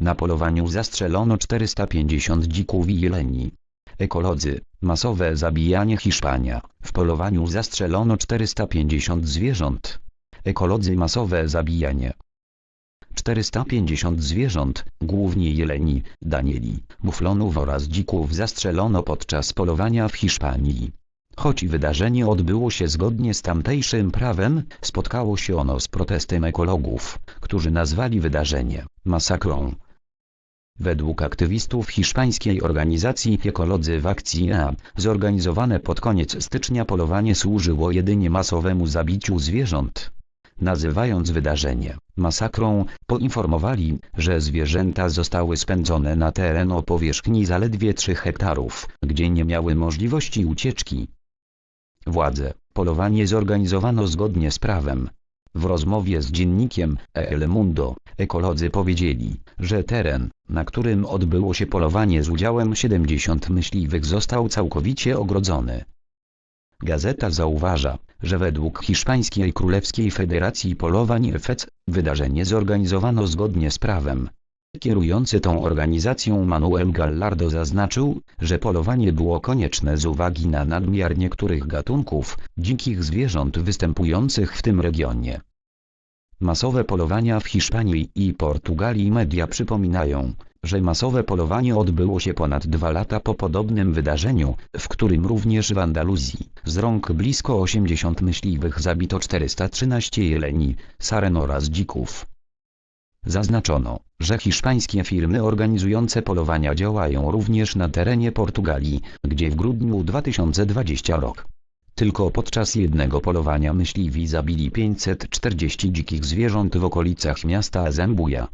Na polowaniu zastrzelono 450 dzików i jeleni. Ekolodzy, masowe zabijanie Hiszpania. W polowaniu zastrzelono 450 zwierząt. Ekolodzy masowe zabijanie. 450 zwierząt, głównie jeleni, danieli, muflonów oraz dzików zastrzelono podczas polowania w Hiszpanii. Choć wydarzenie odbyło się zgodnie z tamtejszym prawem, spotkało się ono z protestem ekologów, którzy nazwali wydarzenie masakrą. Według aktywistów hiszpańskiej organizacji Ekolodzy w akcji A, zorganizowane pod koniec stycznia polowanie służyło jedynie masowemu zabiciu zwierząt. Nazywając wydarzenie masakrą, poinformowali, że zwierzęta zostały spędzone na teren o powierzchni zaledwie 3 hektarów, gdzie nie miały możliwości ucieczki. Władze, polowanie zorganizowano zgodnie z prawem. W rozmowie z dziennikiem El Mundo, ekolodzy powiedzieli, że teren, na którym odbyło się polowanie z udziałem 70 myśliwych został całkowicie ogrodzony. Gazeta zauważa, że według Hiszpańskiej Królewskiej Federacji Polowań FEC, wydarzenie zorganizowano zgodnie z prawem. Kierujący tą organizacją Manuel Gallardo zaznaczył, że polowanie było konieczne z uwagi na nadmiar niektórych gatunków dzikich zwierząt występujących w tym regionie. Masowe polowania w Hiszpanii i Portugalii media przypominają, że masowe polowanie odbyło się ponad dwa lata po podobnym wydarzeniu, w którym również w Andaluzji, z rąk blisko 80 myśliwych zabito 413 jeleni, saren oraz dzików. Zaznaczono, że hiszpańskie firmy organizujące polowania działają również na terenie Portugalii, gdzie w grudniu 2020 rok. Tylko podczas jednego polowania myśliwi zabili 540 dzikich zwierząt w okolicach miasta Zembuja.